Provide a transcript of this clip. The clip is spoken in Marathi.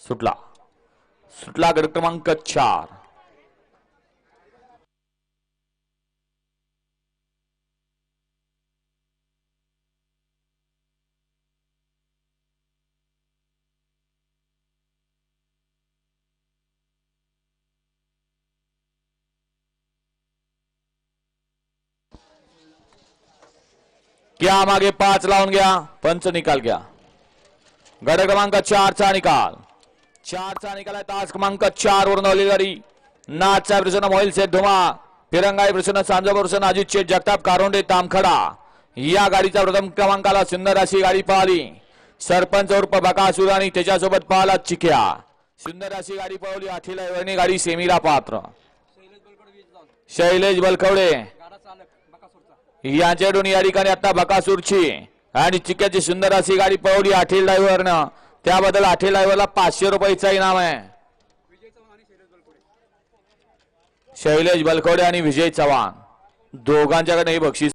सुटला। सुटला गट क्रमांक चार। घ्या मागे पाच लावून घ्या पंच निकाल घ्या गड क्रमांक चार चारचा निकाल। चारचा निकाला तास क्रमांक चार वरून नवली नाचा प्रसन्न मोहिल सेठ धुमा फिरंगाई प्रसन्न सांजा प्रसन्न अजित शेठ जगताप कारोंडे तामखडा. या गाडीचा प्रथम क्रमांकाला सुंदर अशी गाडी पाहली. सरपंच उर्फ बकासूर आणि त्याच्यासोबत पाहला चिक्या सुंदर अशी गाडी पळवली अथिला वर्णी गाडी सेमीला पात्र. शैलेश बलकवडे यांच्याकडून या ठिकाणी आता बकासूरची आणि चिक्याची सुंदर अशी गाडी पळवली आठील ड्रायव्हरनं त्याबद्दल आठील ड्रायव्हरला पाचशे रुपयाचा इनाम आहे. शैलेश बलकवडे आणि विजय चव्हाण. दोघांच्याकडे हे बक्षीस